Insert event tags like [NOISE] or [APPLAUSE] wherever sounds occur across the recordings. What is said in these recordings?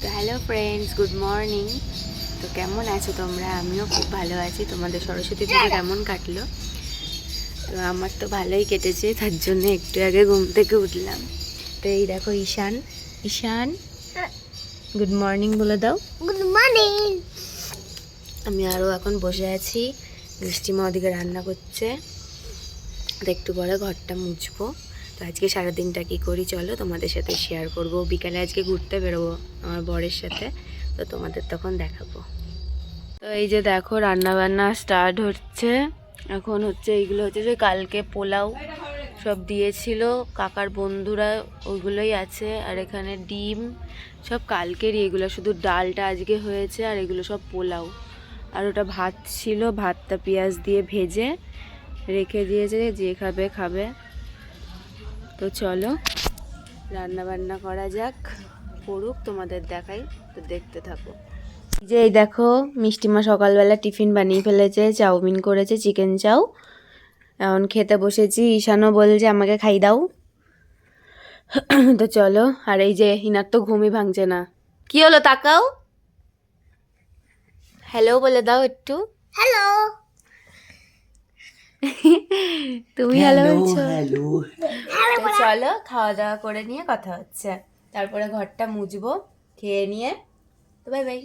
তো hello friends good morning তো কেমন আছো তোমরা? আমিও খুব ভালো আছি। তোমাদের সরস্বতী পুজো কেমন কাটলো? তো আমার তো ভালোই কেটেছে তার জন্য একটু আগে ঘুম থেকে উঠলাম। তো এই দেখো ঈশান। ঈশান গুড মর্নিং বলে দাও। গুড মর্নিং আমি আরও এখন বসে আছি। মিষ্টিমা ওদিকে রান্না করছে। একটু পরে ঘরটা মুছবো। তো আজকে সারাদিনটা কী করি চলো, তোমাদের সাথে শেয়ার করব। বিকালে আজকে ঘুরতে বেরোবো আমার বরের সাথে, তো তোমাদের তখন দেখাবো। তো এই যে দেখো রান্না বান্না স্টার্ট হচ্ছে। এখন হচ্ছে এইগুলো হচ্ছে যে কালকে পোলাও সব দিয়েছিল। কাকার বন্ধুরা ওইগুলোই আছে। আর এখানে ডিম, সব কালকেরই এগুলো। শুধু ডালটা আজকে হয়েছে আর এগুলো সব পোলাও। আর ওটা ভাত ছিল, ভাতটা পেঁয়াজ দিয়ে ভেজে রেখে দিয়েছে যে খাবে খাবে। তো চলো রান্না বান্না করা যাক করুক তোমাদের দেখাই, তো দেখতে থাকো। যে এই দেখো, মিষ্টিমা সকালবেলা টিফিন বানিয়ে ফেলেছে, চাউমিন করেছে, চিকেন চাউ। এখন খেতে বসেছি, ঈশানও বলছে, আমাকে খাই দাও। তো চলো, আর এই যে হিনার তো ঘুমই ভাঙছে না। কি হলো, তাকাও। হ্যালো বলে দাও একটু। হ্যালো তুমি হ্যালো বলছো তো চলো খাওয়া দাওয়া করে নিয়ে কথা হচ্ছে। তারপরে ঘরটা মুজবো খেয়ে নিয়ে। তো বাই বাই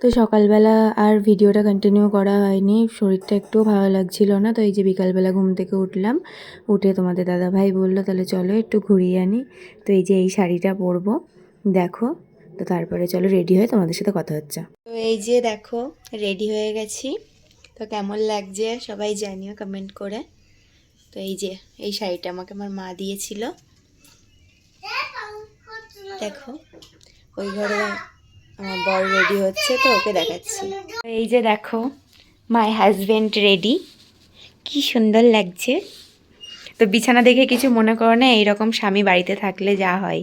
তো সকালবেলা আর ভিডিওটা কন্টিনিউ করা হয়নি। শরীরটা একটুও ভালো লাগছিল না, তো এই যে বিকালবেলা ঘুম থেকে উঠলাম। উঠে তোমাদের দাদা ভাই বলল, তাহলে চলো একটু ঘুরিয়ে আনি। তো এই যে এই শাড়িটা পরবো, দেখো। তো তারপরে চলো রেডি হয়ে তোমাদের সাথে কথা হচ্ছে। তো এই যে দেখো রেডি হয়ে গেছি। তো কেমন লাগছে সবাই জানিও কমেন্ট করে। তো এই যে, এই শাড়িটা আমাকে আমার মা দিয়েছিল। দেখো, ওই ঘরে আমার বর রেডি হচ্ছে তো, ওকে দেখাচ্ছি। এই যে দেখো মাই হাজবেন্ড রেডি কি সুন্দর লাগছে। তো বিছানা দেখে কিছু মনে করো না, এইরকম স্বামী বাড়িতে থাকলে যা হয়।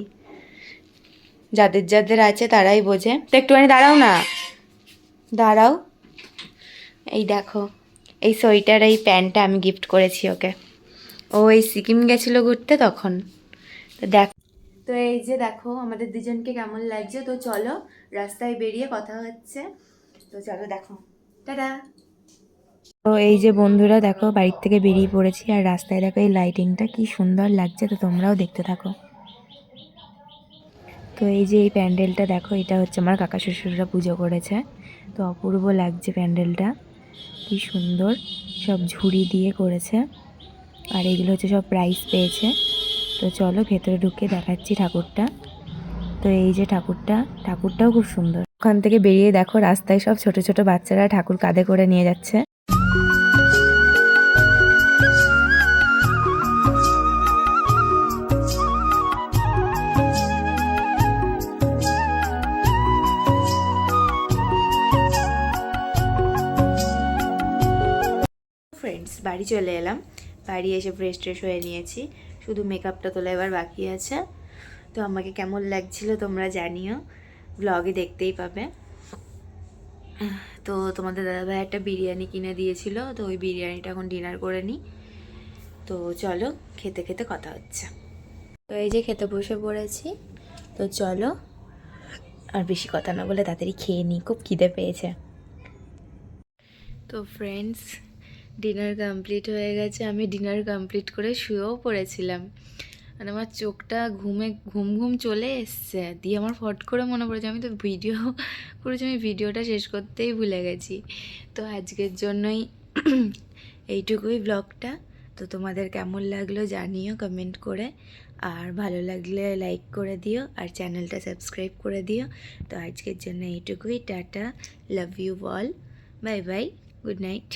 যাদের যাদের আছে তারাই বোঝে। তো একটুখানি দাঁড়াও না। দাঁড়াও। এই দেখো, এই সোয়েটার, এই প্যান্টটা আমি গিফট করেছি ওকে। ও এই সিকিম গেছিল ঘুরতে তখন। তো দেখ তো এই যে দেখো আমাদের দুজনকে কেমন লাগছে, তো চলো রাস্তায় বেরিয়ে কথা হচ্ছে। তো চলো দেখো। টাটা। তো এই যে বন্ধুরা দেখো, বাড়ির থেকে বেরিয়ে পড়েছি আর রাস্তায় দেখো এই লাইটিংটা কি সুন্দর লাগছে, তো তোমরাও দেখতে থাকো। তো এই যে এই প্যান্ডেলটা দেখো, এটা হচ্ছে আমার কাকা শ্বশুররা পুজো করেছে। তো অপূর্ব লাগছে প্যান্ডেলটা, কি সুন্দর। সব ঝুড়ি দিয়ে করেছে। আর এগুলো হচ্ছে সব প্রাইজ পেয়েছে। তো চলো ভেতরে ঢুকে দেখাচ্ছি ঠাকুরটা। তো এই যে ঠাকুরটা, ঠাকুরটাও খুব সুন্দর। ওখান থেকে বেরিয়ে দেখো রাস্তায় সব ছোট ছোট বাচ্চারা ঠাকুর কাঁধে করে নিয়ে যাচ্ছে। ফ্রেন্ডস বাড়ি চলে এলাম। বাড়ি এসে ফ্রেশ ট্রেশ হয়ে নিয়েছি। শুধু মেকআপটা তোলা এবার বাকি আছে। তো আমাকে কেমন লাগছিল তোমরা জানিও। ব্লগে দেখতেই পাবে। তো তোমাদের দাদাভাই একটা বিরিয়ানি কিনে দিয়েছিল, তো ওই বিরিয়ানিটা এখন ডিনার করে নিই তো চলো, খেতে খেতে কথা হচ্ছে। তো এই যে খেতে বসে পড়েছি, তো চলো, আর বেশি কথা না বলে তাড়াতাড়ি খেয়ে নিই খুব খিদে পেয়েছে। তো ফ্রেন্ডস ডিনার কমপ্লিট হয়ে গেছে, আমি ডিনার কমপ্লিট করে শুয়েও পড়েছিলাম। আর আমার চোখটা ঘুমে, ঘুম ঘুম চলে এসছে। দিয়ে আমার ফট করে মনে পড়েছে আমি তো ভিডিও [LAUGHS] করেছি, আমি ভিডিওটা শেষ করতেই ভুলে গেছি। তো আজকের জন্যই [CLEARS THROAT] এইটুকুই ব্লগটা তো তোমাদের কেমন লাগল জানিও কমেন্ট করে। আর ভালো লাগলে লাইক করে দিও, আর চ্যানেলটা সাবস্ক্রাইব করে দিও। তো আজকের জন্য এইটুকুই, টাটা লাভ ইউ বল বাই বাই গুড নাইট